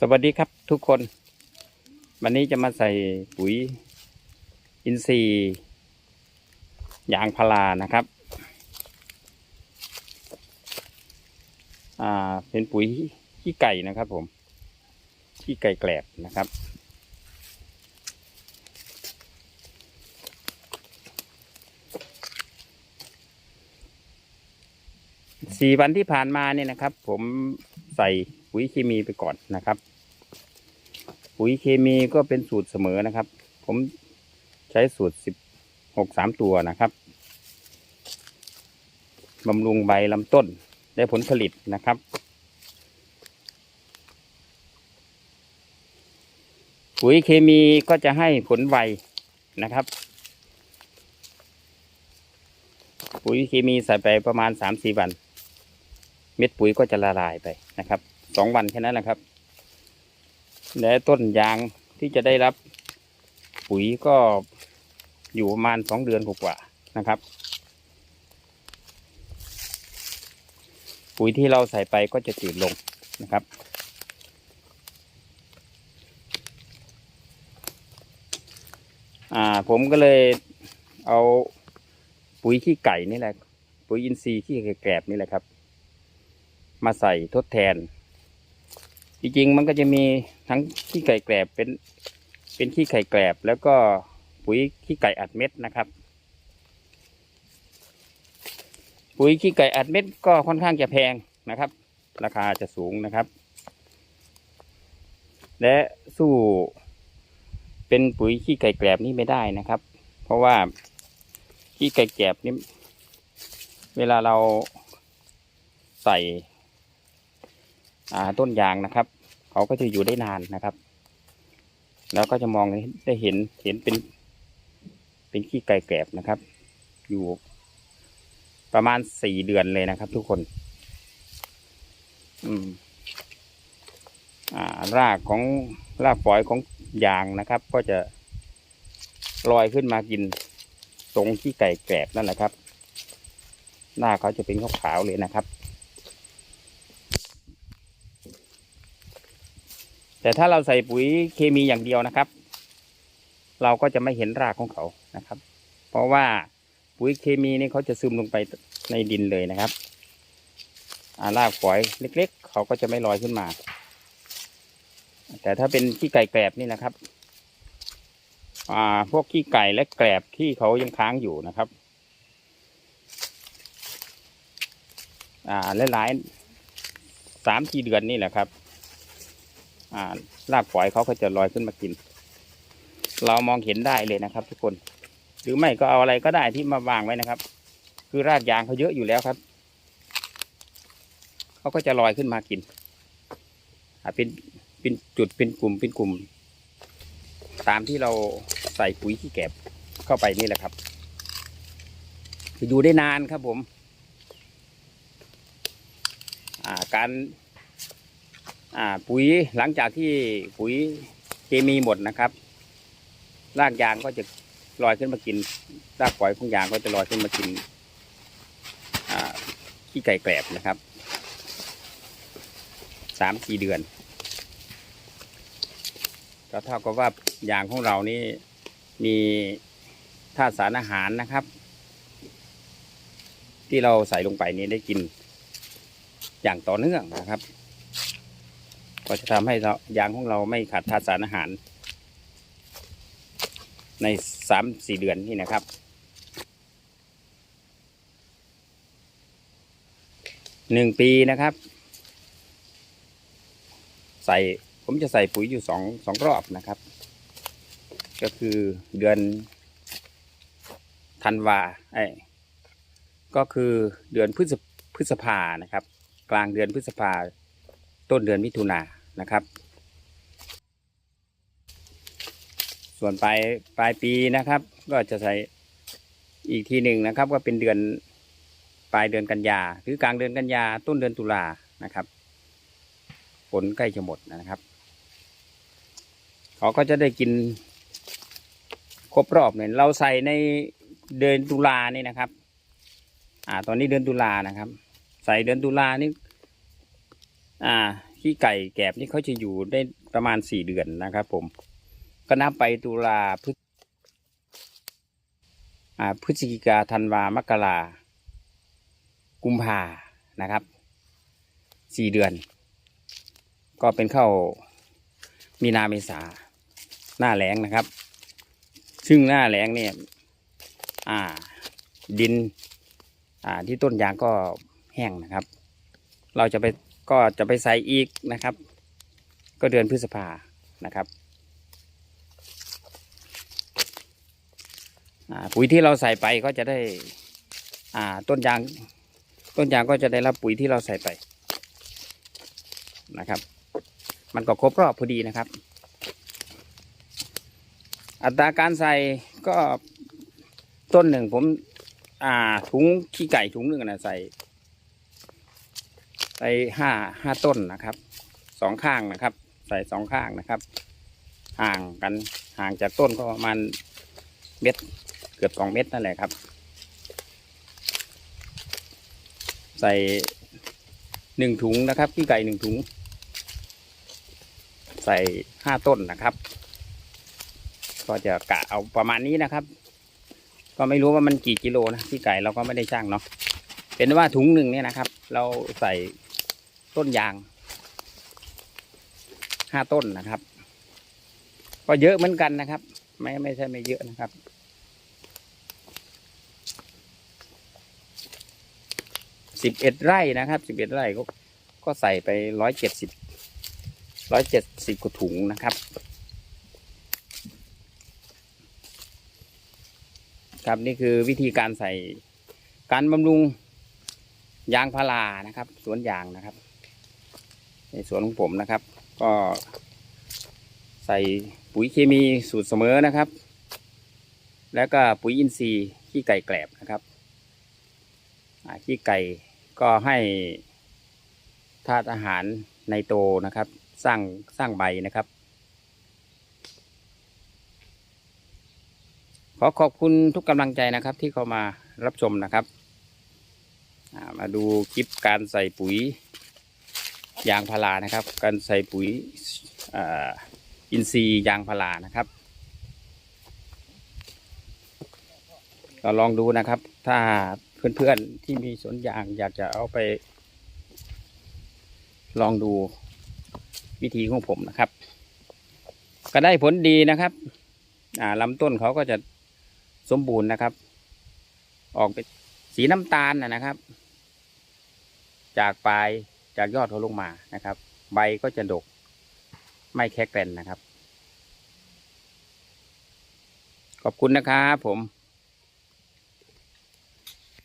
สวัสดีครับทุกคน วันนี้จะมาใส่ปุ๋ยอินทรีย์ยางพารานะครับอ่าเป็นปุ๋ยขี้ไก่นะครับผมขี้ไก่แกลบนะครับ สี่วันที่ผ่านมาเนี่ยนะครับ ผมใส่ปุ๋ยเคมีไปก่อนนะครับ ปุ๋ยเคมีก็เป็นสูตรเสมอนะครับ ผมใช้สูตรสิบหกสามตัวนะครับบำรุงใบลำต้นได้ผลผลิตนะครับ ปุ๋ยเคมีก็จะให้ผลไวนะครับ ปุ๋ยเคมีใส่ไปประมาณสามสี่วัน เม็ดปุ๋ยก็จะละลายไปนะครับสองวันแค่นั้นแหละครับ และต้นยางที่จะได้รับปุ๋ยก็อยู่ประมาณสองเดือนกว่าๆนะครับ ปุ๋ยที่เราใส่ไปก็จะจืดลงนะครับอ่าผมก็เลยเอาปุ๋ยขี้ไก่นี่แหละ ปุ๋ยอินทรีย์ขี้ไก่แกรบนี่แหละครับ มาใส่ทดแทน จริงๆมันก็จะมีทั้งขี้ไก่แกรบเป็นเป็นขี้ไก่แกรบแล้วก็ปุ๋ยขี้ไก่อัดเม็ดนะครับ ปุ๋ยขี้ไก่อัดเม็ดก็ค่อนข้างจะแพงนะครับ ราคาจะสูงนะครับ และสู้เป็นปุ๋ยขี้ไก่แกรบนี่ไม่ได้นะครับ เพราะว่าขี้ไก่แกรบนี่เวลาเราใส่ ต้นยางนะครับ เขาก็จะอยู่ได้นานนะครับ แล้วก็จะมองได้เห็นเห็นเป็น เป็นขี้ไก่แกรบนะครับ อยู่ประมาณสี่เดือนเลยนะครับ ทุกคน อืม อ่ารากของรากฝอยของยางนะครับ ก็จะลอยขึ้นมากินตรงขี้ไก่แกรบนั่นแหละครับ หน้าเขาจะเป็นขาวๆเลยนะครับ แต่ถ้าเราใส่ปุ๋ยเคมีอย่างเดียวนะครับ เราก็จะไม่เห็นรากของเขานะครับ เพราะว่าปุ๋ยเคมีนี่เขาจะซึมลงไปในดินเลยนะครับอ่ารากฝอยเล็ก ๆ เขาก็จะไม่ลอยขึ้นมา แต่ถ้าเป็นขี้ไก่แกลบนี่นะครับอ่าพวกขี้ไก่และแกลบที่เขายังค้างอยู่นะครับอ่าหลายๆสามทีเดือนนี่แหละครับ รากฝอยเขาก็จะลอยขึ้นมากิน เรามองเห็นได้เลยนะครับ ทุกคน หรือไม่ก็เอาอะไรก็ได้ที่มาวางไว้นะครับ คือรากยางเขาเยอะอยู่แล้วครับเขาก็จะลอยขึ้นมากินอาเป็นเป็นจุดเป็นกลุ่มเป็นกลุ่ม ตามที่เราใส่ปุ๋ยที่แก็บเข้าไปนี่แหละครับอยู่ได้นานครับผมาการ ปุ๋ยหลังจากที่ปุ๋ยเคมีหมดนะครับ รากยางก็จะลอยขึ้นมากิน รากฝอยของยางก็จะลอยขึ้นมากินขี้ไก่แกลบนะครับสามสี่เดือนก็เท่ากับว่ายางของเรานี่มีธาตุสารอาหารนะครับ ที่เราใส่ลงไปนี้ได้กินอย่างต่อเนื่องนะครับ ก็จะทำให้เรายางของเราไม่ขาดธาตุสารอาหาร ในสามสี่เดือนนี่นะครับหนึ่งปีนะครับ ใส่ผมจะใส่ปุ๋ยอยู่สองสองรอบนะครับ ก็คือเดือนธันวาไอ้ก็คือเดือนพฤษพฤษภานะครับ กลางเดือนพฤษภา ต้นเดือนมิถุนายนนะครับ ส่วนปลายปลายปีนะครับ ก็จะใส่อีกทีหนึ่งนะครับ ก็เป็นเดือนปลายเดือนกันยาหรือกลางเดือนกันยาต้นเดือนตุลานะครับฝนใกล้จะหมดนะครับ เขาก็จะได้กินครบรอบเนี่ยเราใส่ในเดือนตุลานี่นะครับ อ่า ตอนนี้เดือนตุลานะครับ ใส่เดือนตุลานี่ อ่าขี้ไก่แกบนี่เขาจะอยู่ได้ประมาณสี่เดือนนะครับผม ก็นับไปตุลาพฤศอ่าพฤศจิกาธันวามกรากุมภานะครับสี่เดือน ก็เป็นเข้ามีนาเมษาหน้าแล้งนะครับ ซึ่งหน้าแล้งเนี่ยอ่าดินอ่าที่ต้นยางก็แห้งนะครับ เราจะไป ก็จะไปใส่อีกนะครับ ก็เดือนพฤษภานะครับปุ๋ยที่เราใส่ไปก็จะได้อ่าต้นยาง ต้นยางก็จะได้รับปุ๋ยที่เราใส่ไปนะครับ มันก็ครบรอบพอดีนะครับ อัตราการใส่ก็ต้นหนึ่งผมอ่าถุงขี้ไก่ถุงหนึ่งนะใส่ ใส่ห้าห้าต้นนะครับสองข้างนะครับ ใส่สองข้างนะครับ ห่างกันห่างจากต้นก็ประมาณเม็ดเกือบสองเม็ดนั่นแหละครับ ใส่หนึ่งถุงนะครับขี้ไก่หนึ่งถุง ใส่ห้าต้นนะครับ ก็จะกะเอาประมาณนี้นะครับ ก็ไม่รู้ว่ามันกี่กิโลนะขี้ไก่เราก็ไม่ได้ช่างเนาะเป็นว่าถุงหนึ่งเนี่ยนะครับ เราใส่ ต้นยางห้าต้นนะครับ ก็เยอะเหมือนกันนะครับ ไม่ไม่ใช่ไม่เยอะนะครับ สิบเอ็ดไร่นะครับ สิบเอ็ดไร่ก็ก็ใส่ไปร้อยเจ็ดสิบร้อยเจ็ดสิบกว่าถุงนะครับ ครับนี่คือวิธีการใส่การบำรุงยางพารานะครับ สวนยางนะครับ ในสวนของผมนะครับ ก็ใส่ปุ๋ยเคมีสูตรเสมอนะครับ แล้วก็ปุ๋ยอินทรีย์ขี้ไก่แกลบนะครับขี้ไก่ก็ให้ธาตุอาหารในโตนะครับ สร้างสร้างใบนะครับ ขอขอบคุณทุกกำลังใจนะครับที่เข้ามารับชมนะครับ มาดูคลิปการใส่ปุ๋ย ยางพารานะครับ การใส่ปุ๋ยอินทรีย์ยางพารานะครับก็ลองดูนะครับ ถ้าเพื่อนๆที่มีสวนยางอยากจะเอาไป ลองดูวิธีของผมนะครับ ก็ได้ผลดีนะครับลำต้นเขาก็จะสมบูรณ์นะครับ ออกเป็นสีน้ำตาลนะครับ จากปลาย จากยอดเขาลงมานะครับ ใบก็จะดกไม่แคกแกรนนะครับ ขอบคุณนะครับผม